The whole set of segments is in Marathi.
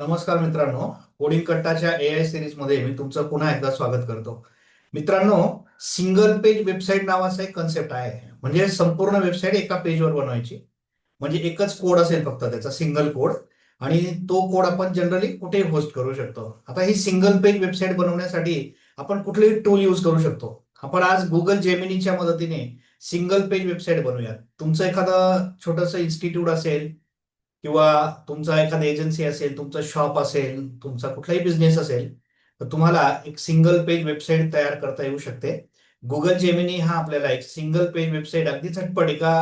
नमस्कार मित्रांनो. कोडिंग कट्टाच्या ए आय सिरीजमध्ये मी तुमचं पुन्हा एकदा स्वागत करतो. मित्रांनो सिंगल पेज वेबसाईट नावाचा एक कन्सेप्ट आहे. म्हणजे संपूर्ण वेबसाईट एका पेजवर बनवायची. म्हणजे एकच कोड असेल फक्त त्याचा सिंगल कोड आणि तो कोड आपण जनरली कुठेही होस्ट करू शकतो. आता ही सिंगल पेज वेबसाईट बनवण्यासाठी आपण कुठलेही टूल यूज करू शकतो. आपण आज गुगल जेमिनीच्या मदतीने सिंगल पेज वेबसाईट बनवूयात. तुमचं एखादं छोटंसं इन्स्टिट्यूट असेल किंवा तुमचा एखादी एजन्सी असेल तुमचं शॉप असेल तुमचा कुठलाही बिझनेस असेल तर तुम्हाला एक सिंगल पेज वेबसाईट तयार करता येऊ शकते. गुगल जेमिनी हा आपल्याला एक सिंगल पेज वेबसाईट अगदी झटपट एका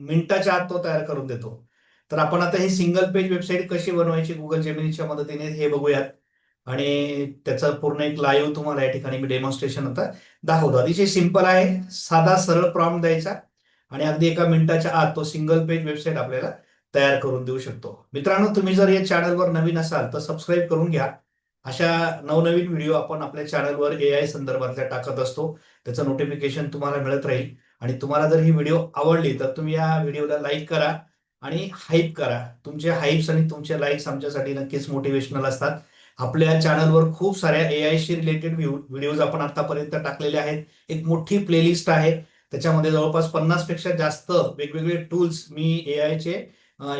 मिनिटाच्या आत तो तयार करून देतो. तर आपण आता ही सिंगल पेज वेबसाईट कशी बनवायची गुगल जेमिनीच्या मदतीने हे बघूयात. आणि त्याचं पूर्ण एक लाईव्ह तुम्हाला या ठिकाणी मी डेमॉन्स्ट्रेशन आता दाखवतो. अतिशय सिंपल आहे साधा सरळ प्रॉम्प्ट द्यायचा. आणि अगदी एका मिनिटाच्या आत तो सिंगल पेज वेबसाईट आपल्याला तयार करून देऊ शकतो. मित्रांनो तुम्ही जर या चॅनलवर नवीन असाल तर सबस्क्राईब करून घ्या. अशा नवनवीन व्हिडिओ आपण आपल्या चॅनलवर ए आय संदर्भातल्या टाकत असतो. त्याचं नोटिफिकेशन तुम्हाला मिळत राहील. आणि तुम्हाला जर ही व्हिडिओ आवडली तर तुम्ही या व्हिडिओला लाईक करा आणि हाईप करा. तुमचे हाईप्स आणि तुमचे लाईक्स आमच्यासाठी नक्कीच मोटिवेशनल असतात. आपल्या चॅनलवर खूप साऱ्या ए आयशी रिलेटेड व्हिडिओज आपण आतापर्यंत टाकलेले आहेत. एक मोठी प्लेलिस्ट आहे. त्याच्यामध्ये जवळपास पन्नासपेक्षा जास्त वेगवेगळे टूल्स मी ए आयचे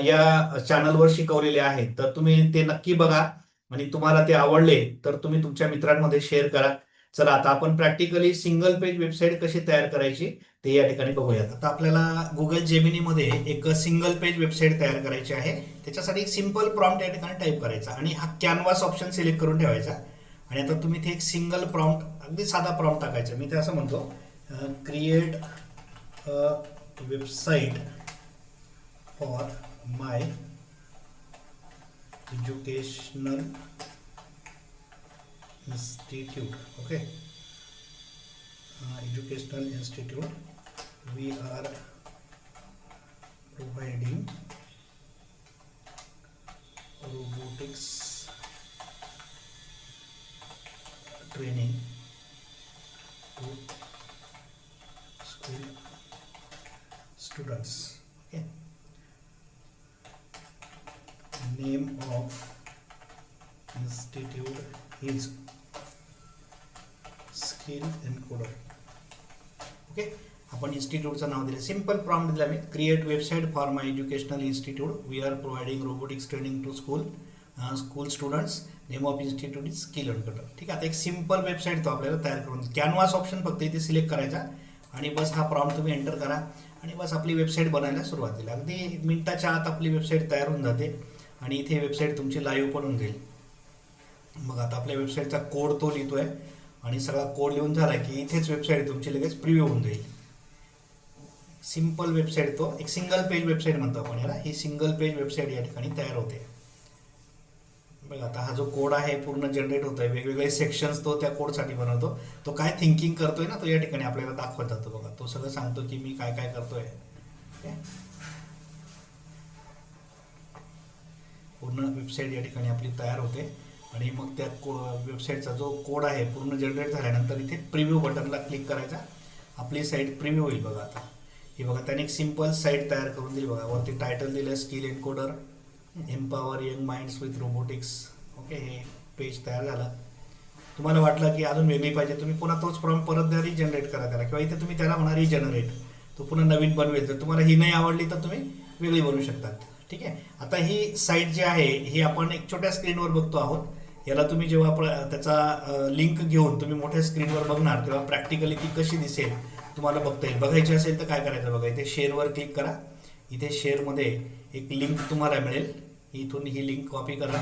या चॅनलवर शिकवलेले आहेत. तर तुम्ही ते नक्की बघा. आणि तुम्हाला ते आवडले तर तुम्ही तुमच्या मित्रांमध्ये शेअर करा. चला आता आपण प्रॅक्टिकली सिंगल पेज वेबसाईट कशी तयार करायची ते या ठिकाणी बघूयात. आता आपल्याला गुगल जेमिनीमध्ये एक सिंगल पेज वेबसाईट तयार करायची आहे. त्याच्यासाठी एक सिंपल प्रॉम्प्ट या ठिकाणी टाईप करायचा आणि हा कॅनव्हास ऑप्शन सिलेक्ट करून ठेवायचा. आणि आता तुम्ही ते एक सिंगल प्रॉम्प्ट अगदी साधा प्रॉम्प्ट टाकायचा. मी ते असं म्हणतो create website for my educational institute okay? Uh, educational institute we are providing robotics training to school students name of institute is skill encoder. Okay आपण इन्स्टिट्यूटचं नाव दिलं. सिंपल प्रॉम्प्ट दिला मी. Create website for my educational institute we are providing robotics training to school school students name of institute is skill encoder ठीक आहे? आता एक सिंपल वेबसाईट तो आपल्याला तयार करून कॅनव्हास ऑप्शन फक्त इथे सिलेक्ट करायचा. आणि बस हा प्रॉम्प्ट तुम्ही एंटर करा. आणि बस आपली वेबसाईट बनायला सुरुवात होईल अगदी मिनटाच्या आत आपली वेबसाईट तयार होऊन जाते. आणि इथे वेबसाईट तुमची लाईव्ह पण होऊन जाईल. मग आता आपल्या वेबसाईटचा कोड तो लिहितो आहे आणि सगळा कोड लिहून झाला की इथेच वेबसाईट तुमची लगेच प्रिव्ह्यू होऊन जाईल. सिंपल वेबसाईट तो एक सिंगल पेज वेबसाईट म्हणतो आपण याला. ही सिंगल पेज वेबसाईट या ठिकाणी तयार होते. बघा आता हा जो कोड आहे पूर्ण जनरेट होतोय. वेगवेगळे सेक्शन्स तो त्या कोडसाठी बनवतो. तो काय थिंकिंग करतोय ना तो या ठिकाणी आपल्याला दाखवत जातो. बघा तो सगळं सांगतो की मी काय काय करतोय पूर्ण वेबसाईट या ठिकाणी आपली तयार होते. आणि मग त्या को वेबसाईटचा जो कोड आहे पूर्ण जनरेट झाल्यानंतर इथे प्रिव्ह्यू बटनला क्लिक करायचा. आपली साईट प्रिव्ह्यू होईल बघा आता. ही बघा त्याने एक सिंपल साईट तयार करून दिली बघा. वरती टायटल दिलं skill encoder empower young minds with robotics okay हे पेज तयार झालं. तुम्हाला वाटलं की अजून वेगळी पाहिजे तुम्ही पुन्हा तोच फॉर्म परत द्या रिजनरेट करा त्याला. किंवा इथे तुम्ही त्याला म्हणा रिजनरेट तो पुन्हा नवीन बनवेल. जर तुम्हाला ही नाही आवडली तर तुम्ही वेगळी बनवू शकतात. ठीक आहे? आता ही साईट जी आहे ही आपण एक छोट्या स्क्रीनवर बघतो आहोत. याला तुम्ही जेव्हा त्याचा लिंक घेऊन तुम्ही मोठ्या स्क्रीनवर बघणार तेव्हा प्रॅक्टिकली ती कशी दिसेल तुम्हाला बघता येईल. बघायची असेल तर काय करायचं बघा इथे शेअरवर क्लिक करा. इथे शेअरमध्ये एक लिंक तुम्हाला मिळेल. इथून ही लिंक कॉपी करा.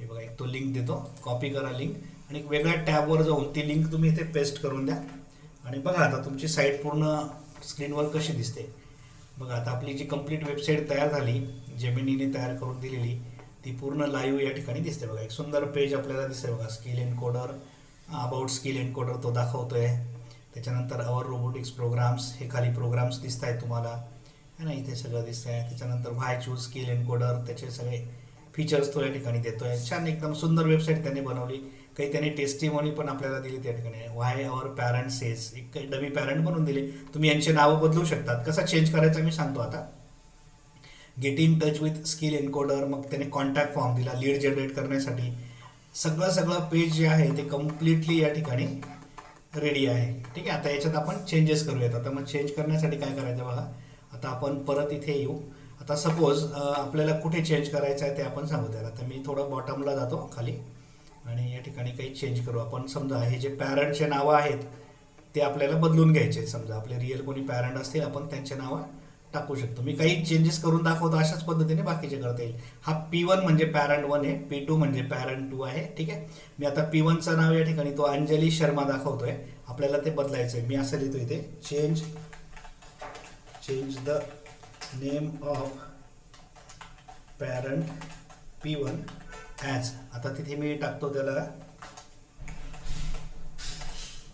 हे बघा एक तो लिंक देतो. कॉपी करा लिंक आणि एक वेगळ्या टॅबवर जाऊन ती लिंक तुम्ही इथे पेस्ट करून द्या. आणि बघा आता तुमची साईट पूर्ण स्क्रीनवर कशी दिसते. बघा आता आपली जी कंप्लीट वेबसाईट तयार झाली जेमिनीने तयार करून दिलेली ती पूर्ण लाईव्ह या ठिकाणी दिसते बघा. एक सुंदर पेज आपल्याला दिसते बघा. Skill encoder about skill encoder तो दाखवतोय. त्याच्यानंतर अवर रोबोटिक्स प्रोग्राम्स हे खाली प्रोग्राम्स दिसत आहेत तुम्हाला. है ना इथे सगळं दिसत आहे त्याच्यानंतर व्हाय चूज स्किल एनकोडर त्याचे सगळे फीचर्स तो या ठिकाणी देतो आहे छान एकदम सुंदर वेबसाईट त्यांनी बनवली. काही त्यांनी टेस्टिमोनी पण आपल्याला दिली त्या ठिकाणी. व्हाय अवर पॅरेंट्स सेज एक काही डबी पॅरेंट म्हणून दिले. तुम्ही यांचे नावं बदलू शकतात. कसा चेंज करायचा मी सांगतो आता. Get in touch with skill encoder मग त्याने कॉन्टॅक्ट फॉर्म दिला. लीड जनरेट करण्यासाठी. सगळं सगळं पेज जे आहे ते कम्प्लिटली या ठिकाणी रेडी आहे. ठीक आहे? आता याच्यात आपण चेंजेस करूयात. आता मग चेंज करण्यासाठी काय करायचं बघा. आता आपण परत इथे येऊ. आता सपोज आपल्याला कुठे चेंज करायचं आहे ते आपण सांगू द्या आता मी थोडं बॉटमला जातो खाली. आणि या ठिकाणी काही चेंज करू. आपण समजा हे जे पॅरंटचे नावं आहेत ते आपल्याला बदलून घ्यायचे आहेत. समजा आपले रिअल कोणी पॅरंट असतील आपण त्यांचे नावं टाकू शकतो. मी काही चेंजेस करून दाखवतो अशाच पद्धतीने बाकीचे करता येईल. हा पी वन म्हणजे पॅरंट वन आहे. पी टू म्हणजे पॅरंट टू आहे. ठीक आहे? मी आता पी वनचं नाव या ठिकाणी तो अंजली शर्मा दाखवतोय. आपल्याला ते बदलायचं आहे मी असं लिहितो इथे. Change change the name of parent P one as आता तिथे मी टाकतो त्याला.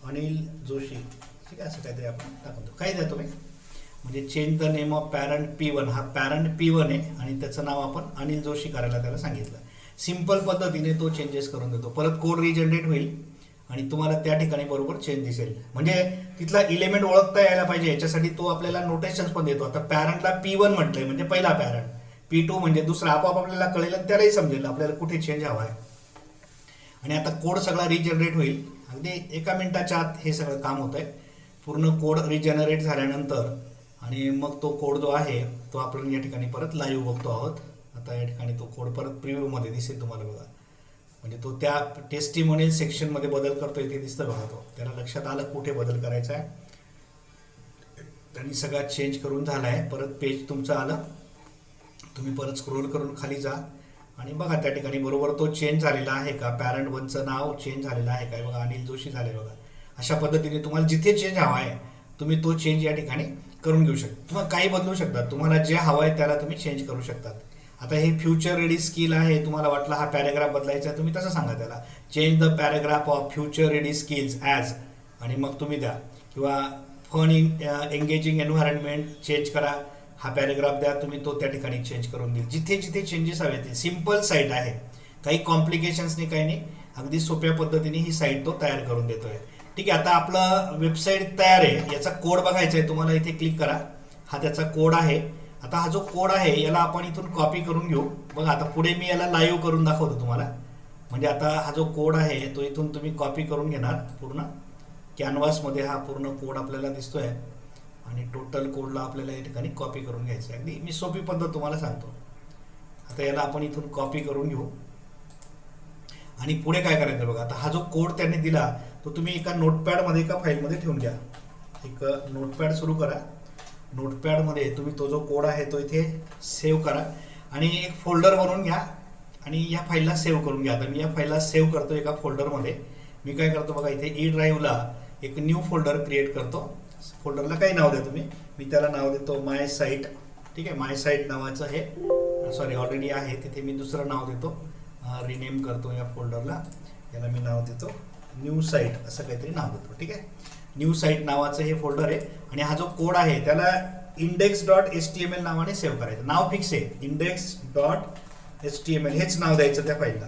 अनिल जोशी. ठीक आहे असं काहीतरी आपण टाकतो काय द्या तुम्ही. म्हणजे change the name of parent P one हा पॅरंट पी वन आहे आणि त्याचं नाव आपण अनिल जोशी करायला त्याला सांगितलं. सिंपल पद्धतीने तो चेंजेस करून देतो. परत कोड रिजनरेट होईल आणि तुम्हाला त्या ठिकाणी बरोबर चेंज दिसेल. म्हणजे तिथला इलेमेंट ओळखता यायला पाहिजे. याच्यासाठी तो आपल्याला नोटेशन्स पण देतो. आता पॅरंटला पी वन म्हटलंय. म्हणजे पहिला पॅरंट पी टू म्हणजे दुसरा आपोआप आपल्याला कळेल आणि त्यालाही समजेल आपल्याला कुठे चेंज हवा आहे. आणि आता कोड सगळा रिजनरेट होईल. अगदी एका मिनिटाच्या आत हे सगळं काम होत आहे. पूर्ण कोड रिजनरेट झाल्यानंतर आणि मग तो कोड जो आहे तो आपण या ठिकाणी परत लाईव्ह बघतो आहोत. आता या ठिकाणी तो कोड परत प्रिव्ह्यूमध्ये दिसेल तुम्हाला बघा. म्हणजे तो त्या टेस्टिमोनियल सेक्शनमध्ये बदल करतो इथे दिसतं बघा तो. त्याला लक्षात आलं कुठे बदल करायचा आहे. त्यांनी सगळा चेंज करून झाला आहे परत पेज तुमचं आलं. तुम्ही परत स्क्रोल करून खाली जा. आणि बघा त्या ठिकाणी बरोबर तो चेंज झालेला आहे का? पॅरंट वनचं नाव चेंज झालेलं आहे काय बघा अनिल जोशी झाले बघा. अशा पद्धतीने तुम्हाला जिथे चेंज हवा आहे तुम्ही तो चेंज या ठिकाणी करून घेऊ शकता. तुम्हाला काही बदलू शकता तुम्हाला जे हवं आहे त्याला तुम्ही चेंज करू शकतात. आता हे फ्युचर रेडी स्किल आहे तुम्हाला वाटलं हा पॅरेग्राफ बदलायचा आहे तुम्ही तसं सांगा त्याला. Change the paragraph of future ready skills as आणि मग तुम्ही द्या. किंवा fun in engaging environment change करा. हा पॅरेग्राफ द्या तुम्ही तो त्या ठिकाणी चेंज करून देईल. जिथे जिथे चेंजेस हवे ते. सिंपल साईट आहे. काही कॉम्प्लिकेशन्सनी काही नाही. अगदी सोप्या पद्धतीने ही साईट तो तयार करून देतोय. ठीक आहे आता आपलं वेबसाईट तयार आहे. याचा कोड बघायचा आहे. तुम्हाला इथे क्लिक करा. हा त्याचा कोड आहे. आता हा जो कोड आहे याला आपण इथून कॉपी करून घेऊ. बघा आता पुढे मी याला लाईव्ह करून दाखवतो तुम्हाला. म्हणजे आता हा जो कोड आहे तो इथून तुम्ही कॉपी करून घेणार पूर्ण. कॅनव्हासमध्ये हा पूर्ण कोड आपल्याला दिसतोय. आणि टोटल कोडला आपल्याला या ठिकाणी कॉपी करून घ्यायचं आहे अगदी मी सोपी पद्धत तुम्हाला सांगतो. आता याला आपण इथून कॉपी करून घेऊ. आणि पुढे काय करायचं बघा आता हा जो कोड त्यांनी दिला तो तुम्ही एका नोटपॅडमध्ये एका फाईलमध्ये ठेवून घ्या. एक नोटपॅड सुरू करा. नोटपॅडमध्ये तुम्ही तो जो कोड आहे तो इथे सेव्ह करा. आणि एक फोल्डर बनवून घ्या. आणि या फाईलला सेव्ह करून घ्या. आता मी या फाईलला सेव्ह करतो एका फोल्डरमध्ये मी काय करतो बघा इथे ई ड्राईव्हला एक न्यू फोल्डर क्रिएट करतो. फोल्डरला काही नाव द्या तुम्ही. मी त्याला नाव देतो माय साईट ठीक आहे माय साईट नावाचं हे सॉरी ऑलरेडी आहे. तिथे मी दुसरं नाव देतो. रिनेम करतो या फोल्डरला. याला मी नाव देतो न्यू साईट असं काहीतरी नाव देतो. ठीक आहे? न्यू साईट नावाचं हे फोल्डर आहे. आणि हा जो कोड आहे त्याला index dot S T M L नावाने सेव्ह करायचं. नाव फिक्स आहे. Index dot S T M L हेच नाव द्यायचं त्या फाईलला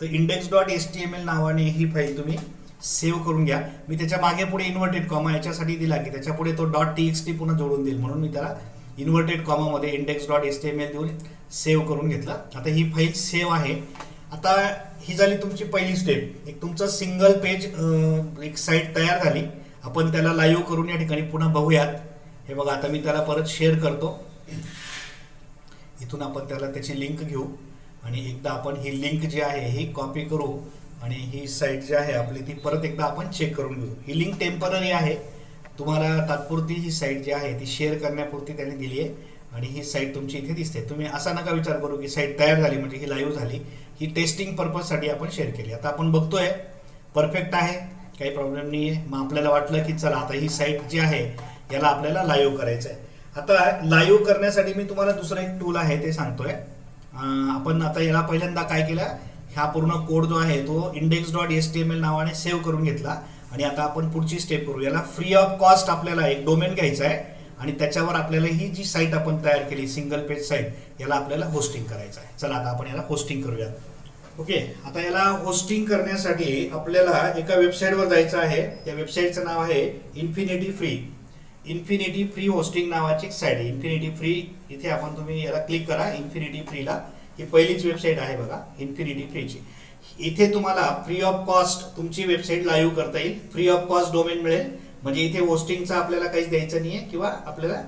तर index dot S T M L नावाने ही फाईल तुम्ही सेव्ह करून घ्या. मी त्याच्यामागे पुढे इन्व्हर्टेड कॉमा याच्यासाठी दिला की त्याच्या पुढे तो डॉट टी एक्स टी पुन्हा जोडून देईल. म्हणून मी त्याला inverted कॉमामध्ये index dot S T M L देऊन सेव्ह करून घेतला. आता ही फाईल सेव्ह आहे. आता ही झाली तुमची पहिली स्टेप एक तुमचं सिंगल पेज एक साईट तयार झाली. आपण त्याला लाईव्ह करून या ठिकाणी पुन्हा बघूयात. हे बघा आता मी त्याला परत शेअर करतो. इथून आपण त्याला त्याची लिंक घेऊ. आणि एकदा आपण ही लिंक जी आहे ही कॉपी करू. आणि ही साईट जी आहे आपली ती परत एकदा आपण चेक करून घेऊ. ही लिंक टेंपररी आहे. तुम्हाला तात्पुरती ही साईट जी आहे ती शेअर करण्यापुरती त्यांनी दिली आहे आणि ही साईट तुमची इथे दिसते. तुम्ही असा नका विचार करू की साईट तयार झाली म्हणजे ही लाईव्ह झाली. ही टेस्टिंग पर्पजसाठी आपण शेअर केली. आता आपण बघतोय परफेक्ट आहे. काही प्रॉब्लेम नाही आहे मग आपल्याला वाटलं की चला आता ही साईट जी आहे याला आपल्याला लाईव्ह करायचं आहे आता लाईव्ह करण्यासाठी मी तुम्हाला दुसरं एक टूल आहे ते सांगतोय. आपण आता याला पहिल्यांदा काय केलं? हा पूर्ण कोड जो आहे तो index dot S T M L नावाने सेव्ह करून घेतला. आणि आता आपण पुढची स्टेप करू. याला फ्री ऑफ कॉस्ट आपल्याला एक डोमेन घ्यायचा आहे. आणि त्याच्यावर आपल्याला ही जी साईट आपण तयार केली सिंगल पेज साईट याला आपल्याला होस्टिंग करायचं आहे. चला आता आपण याला होस्टिंग करूया ओके आता याला होस्टिंग करण्यासाठी आपल्याला एका वेबसाईटवर जायचं आहे. त्या वेबसाईटचं नाव आहे infinity free infinity free hosting नावाची एक साईट आहे. इन्फिनिटी फ्री इथे आपण तुम्ही याला क्लिक करा. इन्फिनिटी फ्रीला ही पहिलीच वेबसाईट आहे बघा इन्फिनिटी फ्रीची इथे तुम्हाला फ्री ऑफ कॉस्ट तुमची वेबसाईट लाईव्ह करता येईल. फ्री ऑफ कॉस्ट डोमेन मिळेल. म्हणजे इथे होस्टिंगचा आपल्याला काहीच द्यायचं नाही आहे किंवा आपल्याला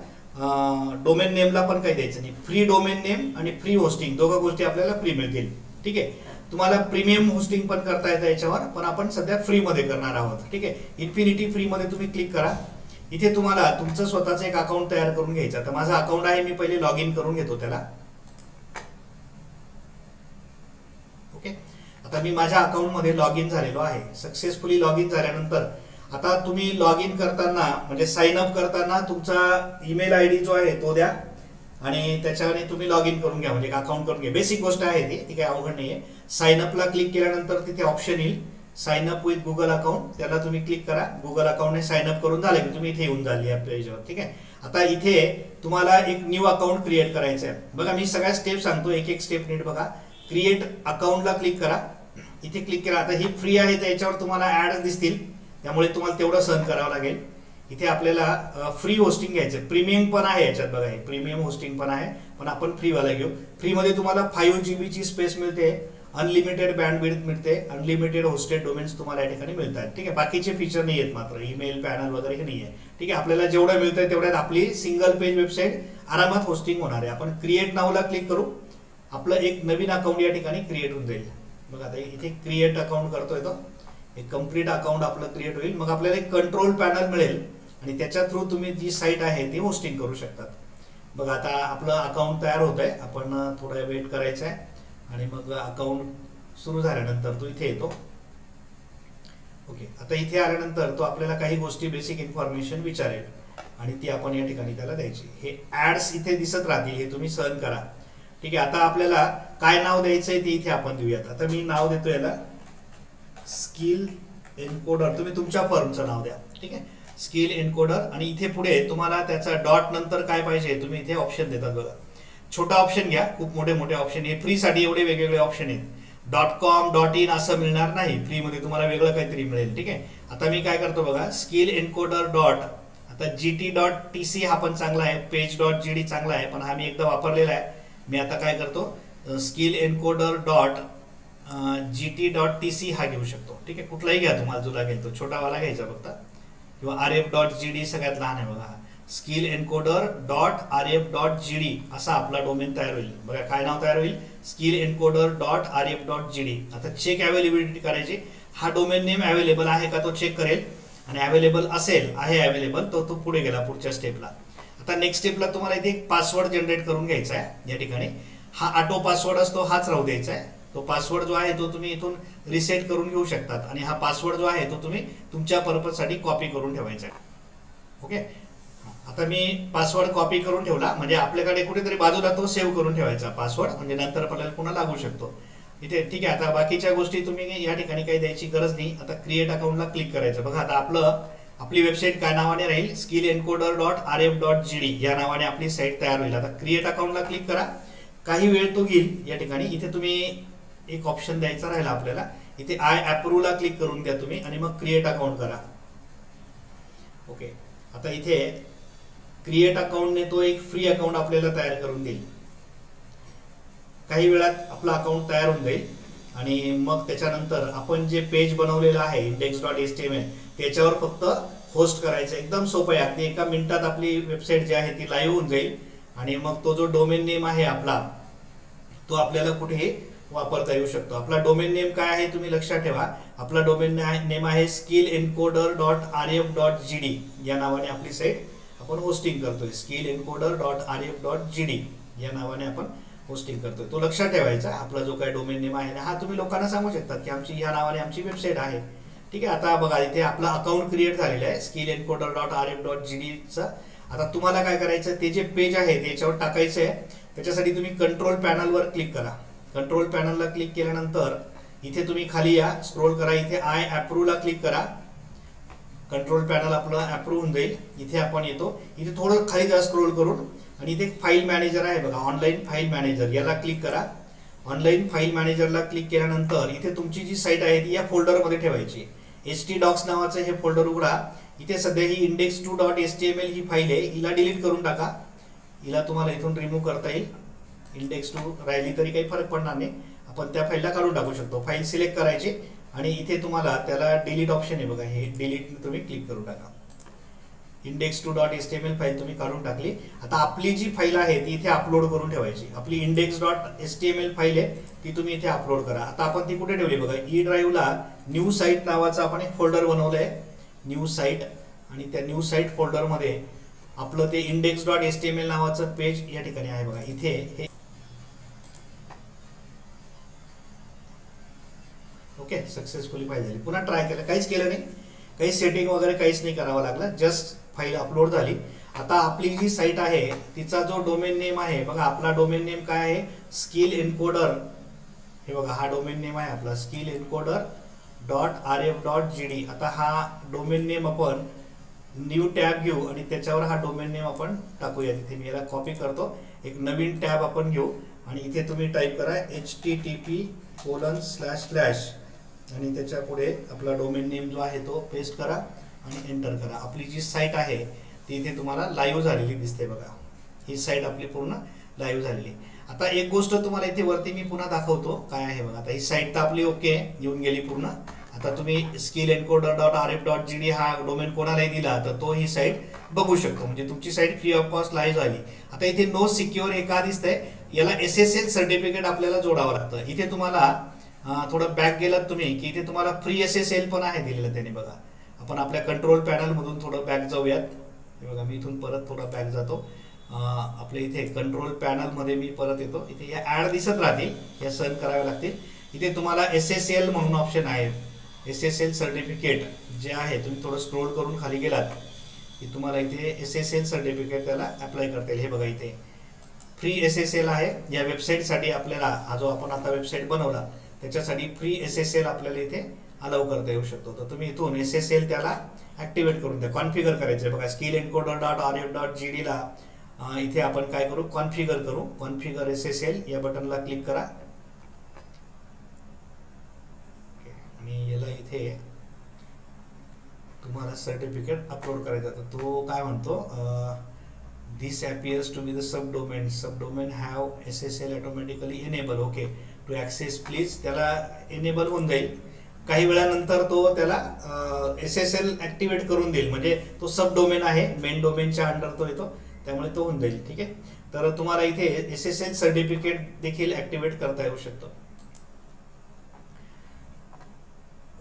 डोमेन नेमला पण काही द्यायचं नाही. फ्री डोमेन नेम आणि फ्री होस्टिंग दोघं गोष्टी आपल्याला फ्री मिळतील. ठीक आहे? तुम्हाला प्रीमियम होस्टिंग पण करता येतं याच्यावर पण आपण सध्या फ्रीमध्ये करणार आहोत. ठीक आहे? इन्फिनिटी फ्रीमध्ये तुम्ही क्लिक करा. इथे तुम्हाला तुमचं स्वतःचं एक अकाउंट तयार करून घ्यायचं. तर माझं अकाउंट आहे मी पहिले लॉग इन करून घेतो त्याला ओके आता मी माझ्या अकाउंटमध्ये लॉग इन झालेलो आहे. सक्सेसफुली लॉग इन झाल्यानंतर आता तुम्ही लॉग इन करताना म्हणजे साइन अप करताना तुमचा ईमेल आय डी जो आहे तो द्या आणि त्याच्याने तुम्ही लॉग इन करून घ्या म्हणजे अकाउंट करून घ्या. बेसिक गोष्ट आहे ती ती काही अवघड नाही आहे साइन अपला क्लिक केल्यानंतर तिथे ऑप्शन येईल. Sign up with Google account त्याला तुम्ही क्लिक करा. गुगल अकाउंटने साइन अप करून झालं की तुम्ही इथे येऊन झाली या पेजवर ठीक आहे? आता इथे तुम्हाला एक न्यू अकाउंट क्रिएट करायचं आहे बघा मी सगळ्या स्टेप सांगतो एक एक स्टेप नीट बघा. क्रिएट अकाउंटला क्लिक करा. इथे क्लिक केला. आता ही फ्री आहे तर याच्यावर तुम्हाला ऍड दिसतील. त्यामुळे तुम्हाला तेवढं सहन करावं लागेल. इथे आपल्याला फ्री होस्टिंग घ्यायचं प्रीमियम पण आहे याच्यात बघा हे. प्रीमियम होस्टिंग पण आहे. पण आपण फ्रीवाला घेऊ. फ्रीमध्ये तुम्हाला फाईव्ह जी बीची स्पेस मिळते. अनलिमिटेड बँड मिळते. अनलिमिटेड होस्टेड डोमेन्स तुम्हाला या ठिकाणी मिळतात. ठीक आहे? बाकीचे फीचर नाही आहेत मात्र. ईमेल पॅनल वगैरे हे नाही आहे. ठीक आहे? आपल्याला जेवढं मिळतंय तेवढ्यात आपली सिंगल पेज वेबसाईट आरामात होस्टिंग होणार आहे. आपण क्रिएट नावला क्लिक करू. आपलं एक नवीन अकाउंट या ठिकाणी क्रिएट होऊन जाईल. बघा आता इथे क्रिएट अकाउंट करतोय तो. एक कंप्लीट अकाउंट आपलं क्रिएट होईल. मग आपल्याला एक कंट्रोल पॅनल मिळेल. आणि त्याच्या थ्रू तुम्ही जी साईट आहे ती होस्टिंग करू शकतात. बघा आता आपलं अकाउंट तयार होत आहे आपण थोडा वेट करायचं आहे. आणि मग अकाउंट सुरू झाल्यानंतर तो इथे येतो. ओके आता इथे आल्यानंतर तो आपल्याला काही गोष्टी बेसिक इन्फॉर्मेशन विचारेल. आणि ती आपण या ठिकाणी त्याला द्यायची. हे ॲड्स इथे दिसत राहतील हे तुम्ही सहन करा. ठीक आहे आता आपल्याला काय नाव द्यायचंय ते इथे आपण देऊयात. आता मी नाव देतो याला स्किल एनकोडर तुम्ही तुमच्या फर्मचं नाव द्या. ठीक आहे? स्किल एनकोडर आणि इथे पुढे तुम्हाला त्याचा डॉट नंतर काय पाहिजे तुम्ही इथे ऑप्शन देतात बघा. छोटा ऑप्शन घ्या. खूप मोठे मोठे ऑप्शन हे फ्रीसाठी एवढे वेगवेगळे ऑप्शन आहेत. डॉट कॉम डॉट इन असं मिळणार नाही. फ्रीमध्ये तुम्हाला वेगळं काहीतरी मिळेल. ठीक आहे? आता मी काय करतो बघा. स्किल एनकोडर डॉट आता G T dot T C हा पण चांगला आहे. पेज डॉट जी डी चांगला आहे. पण हा मी एकदा वापरलेला आहे. मी आता काय करतो? Skill encoder dot G T dot T C हा घेऊ शकतो. ठीक आहे? कुठलाही घ्या तुम्हाला जो लागेल तो. छोटावाला घ्यायचा फक्त. किंवा R F dot G D सगळ्यात लहान आहे बघा. Skill encoder dot R F dot G D असा आपला डोमेन तयार होईल. बघा काय नाव तयार होईल? Skill encoder dot R F dot G D आता चेक अवेलेबिलिटी करायची. हा डोमेन नेम अवेलेबल आहे का तो चेक करेल. आणि अवेलेबल असेल आहे अवेलेबल तो तो पुढे गेला पुढच्या स्टेपला आता नेक्स्ट स्टेपला तुम्हाला इथे एक पासवर्ड जनरेट करून घ्यायचा आहे. या ठिकाणी. हा ऑटो पासवर्ड असतो हाच राहू द्यायचा आहे. तो पासवर्ड जो आहे तो तुम्ही इथून रिसेट करून घेऊ शकतात. आणि हा पासवर्ड जो आहे तो तुम्ही तुमच्या पर्पजसाठी कॉपी करून ठेवायचा आहे. ओके आता मी पासवर्ड कॉपी करून ठेवला. म्हणजे आपल्याकडे कुठेतरी बाजूला तो सेव्ह करून ठेवायचा पासवर्ड म्हणजे नंतर आपल्याला पुन्हा लागू शकतो. इथे ठीक आहे आता बाकीच्या गोष्टी तुम्ही या ठिकाणी काही द्यायची गरज नाही. आता क्रिएट अकाउंटला क्लिक करायचं. बघा आता आपलं आपली वेबसाईट काय नावाने राहील? Skill encoder dot R F dot G D या नावाने आपली साईट तयार होईल. आता क्रिएट अकाउंटला क्लिक करा. काही वेळ तो घेईल या ठिकाणी. इथे तुम्ही एक ऑप्शन द्यायचा राहिला आपल्याला. इथे आय अप्रूव्हला क्लिक करून द्या तुम्ही आणि मग क्रिएट अकाउंट करा. ओके आता इथे क्रिएट अकाउंटने तो एक फ्री अकाउंट आपल्याला तयार करून देईल. काही वेळात आपलं अकाउंट तयार होऊन जाईल. आणि मग त्याच्यानंतर आपण जे पेज बनवलेलं आहे index dot S T M L त्याच्यावर फक्त होस्ट करायचं. एकदम सोपं आहे. अगदी एका मिनिटात आपली वेबसाईट जी आहे ती लाईव्ह होऊन जाईल. आणि मग तो जो डोमेन नेम आहे आपला तो आपल्याला कुठेही वापरता येऊ शकतो. आपला डोमेन नेम काय आहे तुम्ही लक्षात ठेवा. आपला डोमेन नेम आहे skill encoder dot R F dot G D या नावाने आपली साईट आपण होस्टिंग करतोय. Skill encoder dot R F dot G D या नावाने आपण होस्टिंग करतोय. तो लक्षात ठेवायचा. आपला जो काय डोमेन नेम आहे हा तुम्ही लोकांना सांगू शकता की आमची या नावाने आमची वेबसाईट आहे. ठीक आहे आता बघा इथे आपला अकाउंट क्रिएट झालेला आहे skill encoder dot R M dot G डीचा आता तुम्हाला काय करायचं ते जे पेज आहे ते याच्यावर टाकायचं आहे त्याच्यासाठी तुम्ही कंट्रोल पॅनलवर क्लिक करा. कंट्रोल पॅनलला क्लिक केल्यानंतर इथे तुम्ही खाली या स्क्रोल करा इथे आय ॲप्रूव्हला क्लिक करा. कंट्रोल पॅनल आपलं अप्रूव्ह होऊन जाईल. इथे आपण येतो. इथे थोडं खाली जा स्क्रोल करून. आणि इथे फाईल मॅनेजर आहे बघा ऑनलाईन फाईल मॅनेजर याला क्लिक करा. ऑनलाईन फाईल मॅनेजरला क्लिक केल्यानंतर इथे तुमची जी साईट आहे ती या फोल्डरमध्ये ठेवायची. एस टी डॉक्स नावाचं हे फोल्डर उघडा. इथे सध्या ही index two dot S T M L ही फाईल आहे. हिला डिलीट करून टाका. हिला तुम्हाला इथून रिमूव्ह करता येईल. इंडेक्स टू राहिली तरी काही फरक पडणार नाही. आपण त्या फाईलला काढून टाकू शकतो. फाईल सिलेक्ट करायची आणि इथे तुम्हाला त्याला डिलीट ऑप्शन आहे बघा. हे डिलीट तुम्ही क्लिक करून टाका. Index two dot S T M L file तुम्ही काढून टाकली. आता आपली जी फाईल आहे ती इथे अपलोड करून ठेवायची. आपली index dot S T M L file आहे ती तुम्ही इथे अपलोड करा. आता आपण ती कुठे ठेवली? बघा ई ड्राईव्हला न्यू साईट नावाचा आपण एक फोल्डर बनवलं आहे न्यू साईट आणि त्या न्यू साईट फोल्डरमध्ये आपलं ते index dot S T M L नावाचं पेज या ठिकाणी आहे बघा. इथे हे ओके सक्सेसफुली फाईल झाली. पुन्हा ट्राय केलं. काहीच केलं नाही. काही सेटिंग वगैरे काहीच नाही करावं लागलं. जस्ट फाईल अपलोड झाली. आता आपली जी साईट आहे तिचा जो डोमेन नेम आहे बघा आपला डोमेन नेम काय आहे? स्किल एनकोडर हे बघा हा डोमेन नेम आहे आपला skill encoder dot R F dot G D आता हा डोमेन नेम आपण न्यू टॅब घेऊ आणि त्याच्यावर हा डोमेन नेम आपण टाकूया. तिथे मी याला कॉपी करतो. एक नवीन टॅब आपण घेऊ आणि इथे तुम्ही टाईप करा H T T P colon slash slash आणि त्याच्या पुढे आपला डोमेन नेम जो आहे तो पेस्ट करा. आणि एंटर करा. आपली जी साईट आहे ती इथे तुम्हाला लाईव्ह झालेली दिसते बघा. ही साईट आपली पूर्ण लाईव्ह झालेली. आता एक गोष्ट तुम्हाला इथे वरती मी पुन्हा दाखवतो. काय आहे बघा. आता ही साईट तर आपली ओके येऊन गेली पूर्ण. आता तुम्ही skill encoder dot R F dot G D हा डोमेन कोणालाही दिला तर तो ही साईट बघू शकतो. म्हणजे तुमची site free of cost live झाली. आता इथे नो सिक्युअर हे का दिसतंय. याला एस एस एल सर्टिफिकेट आपल्याला जोडावं लागतं. इथे तुम्हाला थोडं बॅक गेलात तुम्ही की इथे तुम्हाला फ्री एस एस एल पण आहे दिलेलं त्याने बघा. आपण आपल्या कंट्रोल पॅनलमधून थोडं बॅक जाऊयात. हे बघा मी इथून परत थोडा बॅक जातो. आपल्या इथे कंट्रोल पॅनलमध्ये मी परत येतो. इथे या ॲड दिसत राहतील. या सहन कराव्या लागतील. इथे तुम्हाला एस एस एल म्हणून ऑप्शन आहे. एस एस एल सर्टिफिकेट जे आहे तुम्ही थोडं स्क्रोल करून खाली गेलात की तुम्हाला इथे एस एस एल सर्टिफिकेट त्याला अप्लाय करता येईल. हे बघा इथे. फ्री एस एस एल आहे. या वेबसाईटसाठी आपल्याला हा जो आपण आता वेबसाईट बनवला त्याच्यासाठी फ्री एस एस एल आपल्याला इथे अलाव करता येऊ शकतो. तर तुम्ही इथून एस एस एल त्याला ॲक्टिवेट करून द्या. कॉन्फिगर करायचं आहे. बघा skill encoder dot R F dot G डीला इथे आपण काय करू? कॉन्फिगर करू. कॉन्फिगर एस एस एल या बटनला क्लिक करा. आणि याला इथे तुम्हाला सर्टिफिकेट अपलोड करायचं तर तो काय म्हणतो? This appears to be the sub domain sub domain have S S L automatically enable okay to access please त्याला एनेबल होऊन जाईल. काही वेळानंतर तो त्याला एस एस एल ऍक्टिव्हेट करून देईल. म्हणजे तो सब डोमेन आहे मेन डोमेनच्या अंडर तो येतो. त्यामुळे तो होऊन जाईल ठीक आहे? तर तुम्हाला इथे एस एस एल सर्टिफिकेट देखील ऍक्टिव्हेट करता येऊ शकतो.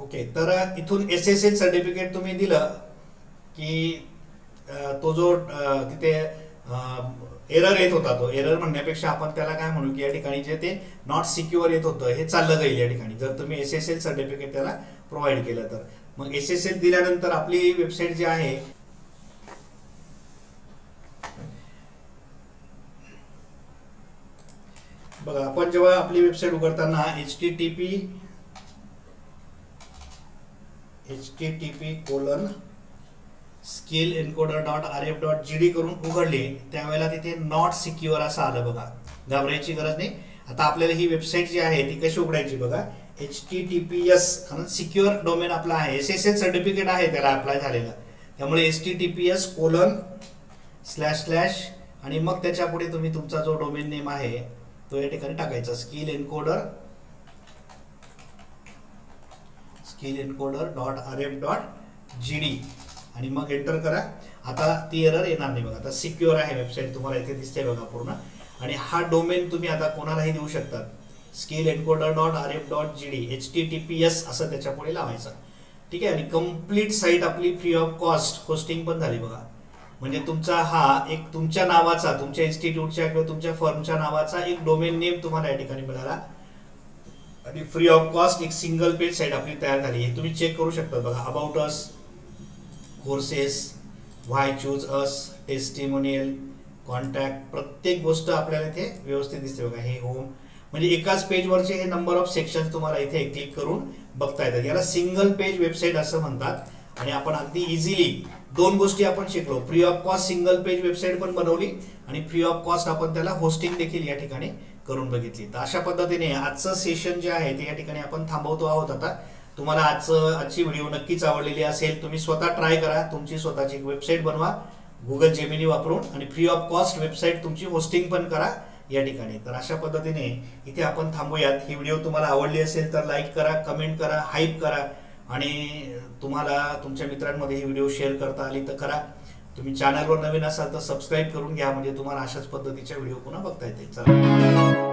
ओके तर इथून एस एस एल सर्टिफिकेट तुम्ही दिलं की तो जो तिथे एरर येत होता तो. एरर म्हणण्यापेक्षा आपण त्याला काय म्हणू की या ठिकाणी जे ते नॉट सिक्युअर येत होतं हे चाललं जाईल या ठिकाणी. जर तुम्ही एस एस एल सर्टिफिकेट त्याला प्रोव्हाइड केलं तर. मग एस एस एल दिल्यानंतर आपली वेबसाईट जी आहे बघा आपण जेव्हा आपली वेबसाईट उघडताना H T T P H T T P colon skill encoder dot R F dot G D करून उघडली त्यावेळेला तिथे नॉट सिक्युअर असं आलं बघा. घाबरायची गरज नाही. आता आपल्याला ही वेबसाईट जी आहे ती कशी उघडायची बघा? H T T P S कारण सिक्युअर डोमेन आपला आहे. एस एस एल सर्टिफिकेट आहे त्याला अप्लाय झालेलं. त्यामुळे H T T P S colon slash slash आणि मग त्याच्या पुढे तुम्ही तुमचा जो डोमेन नेम आहे तो या ठिकाणी टाकायचा. Skill encoder skill encoder dot R F dot G D आणि मग एंटर करा. आता ती एरर येणार नाही बघा. आता सिक्युअर आहे वेबसाईट तुम्हाला इथे दिसते बघा पूर्ण. आणि हा डोमेन तुम्ही आता कोणालाही देऊ शकतात skill encoder dot R F dot G D H T T P S असं त्याच्यापुढे लावायचं. ठीक आहे? आणि कंप्लीट साईट आपली फ्री ऑफ कॉस्ट होस्टिंग पण झाली बघा. म्हणजे तुमचा हा एक तुमच्या नावाचा तुमच्या इन्स्टिट्यूटच्या किंवा तुमच्या फर्मच्या नावाचा एक डोमेन नेम तुम्हाला या ठिकाणी मिळाला. आणि फ्री ऑफ कॉस्ट एक सिंगल पेज साईट आपली तयार झाली. हे तुम्ही चेक करू शकता. बघा about us courses why choose us testimonial contact प्रत्येक गोष्ट आपल्याला इथे व्यवस्थित दिसते बघा. हे होम म्हणजे एकाच पेजवरचे हे नंबर ऑफ सेक्शन तुम्हाला इथे क्लिक करून बघता येतात. याला सिंगल पेज वेबसाईट असं म्हणतात. आणि आपण अगदी इझिली दोन गोष्टी आपण शिकलो. Free of cost single page website पण बनवली आणि फ्री ऑफ कॉस्ट आपण त्याला होस्टिंग देखील या ठिकाणी करून बघितली. तर अशा पद्धतीने आजचं सेशन जे आहे ते या ठिकाणी आपण थांबवतो आहोत आता. तुम्हाला आजचं आजची व्हिडिओ नक्कीच आवडलेली असेल तुम्ही स्वतः ट्राय करा. तुमची स्वतःची वेबसाईट बनवा. गुगल जेमिनी वापरून आणि फ्री ऑफ कॉस्ट वेबसाईट तुमची होस्टिंग पण करा या ठिकाणी. तर अशा पद्धतीने इथे आपण थांबूयात. ही व्हिडिओ तुम्हाला आवडली असेल तर लाईक करा कमेंट करा हाईप करा आणि तुम्हाला तुमच्या मित्रांमध्ये ही व्हिडिओ शेअर करता आली तर करा. तुम्ही चॅनलवर नवीन असाल तर सबस्क्राईब करून घ्या. म्हणजे तुम्हाला अशाच पद्धतीच्या व्हिडिओ पुन्हा बघता येतील. चला.